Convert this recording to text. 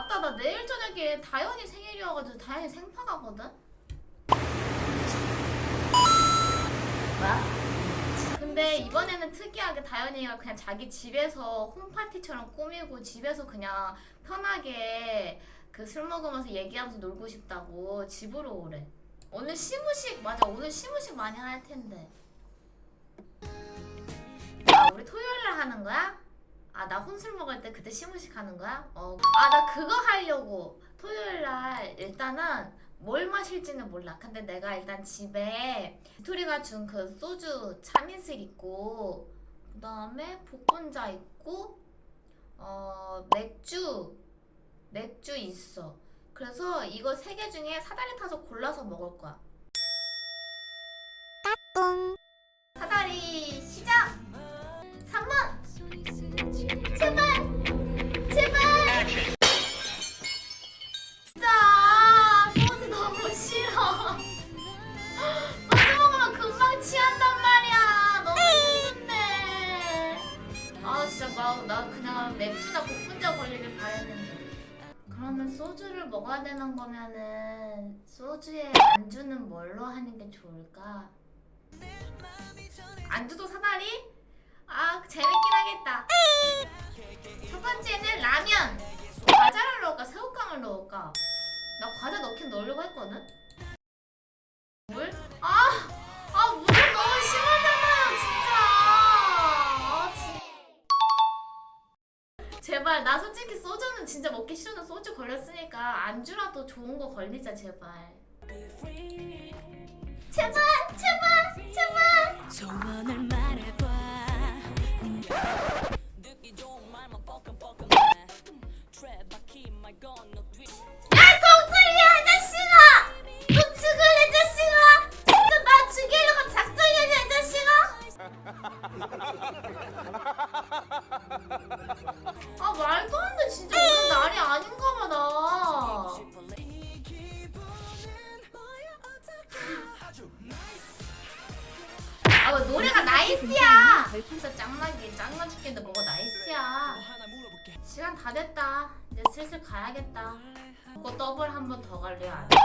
맞다 나 내일 저녁에 다현이 생일이어가지고 다현이 생파 가거든? 뭐야? 근데 이번에는 특이하게 다현이가 그냥 자기 집에서 홈파티처럼 꾸미고 집에서 그냥 편하게 그 술 먹으면서 얘기하면서 놀고 싶다고 집으로 오래 오늘 시무식 맞아 오늘 시무식 많이 할 텐데 아 우리 토요일날 하는 거야? 아 나 혼술 먹을 때 그때 시무식 하는 거야? 어. 아 나 그거 하려고 토요일 날 일단은 뭘 마실지는 몰라. 근데 내가 일단 집에 토리가 준 그 소주 참이슬 있고 그다음에 복분자 있고 어 맥주 맥주 있어. 그래서 이거 세 개 중에 사다리 타서 골라서 먹을 거야. 사다리 제발. 제발. 진짜 소주 너무 싫어. 소주 먹으면 금방 취한단 말이야. 너무 힘든데. 아 진짜 막나 그냥 맥주나 복분자 걸리길 바랬는데. 그러면 소주를 먹어야 되는 거면은 소주에 안주는 뭘로 하는 게 좋을까? 안주도 사다리? 아 재밌긴 하겠다. 넣을까? 나 과자 넣긴 넣으려고 했거든. 물? 아, 아 물은 너무 심하잖아요, 진짜. 아, 진... 제발 나 솔직히 소주는 진짜 먹기 싫은데 소주 걸렸으니까 안주라도 좋은 거 걸리자 제발. 제발, 제발, 제발. 아, 뭐 노래가 나이스야. 진짜 짱나게 짱나 죽겠는데 뭐가 나이스야. 시간 다 됐다. 이제 슬슬 가야겠다. 그거 더블 한 번 더 갈래요? 안 돼?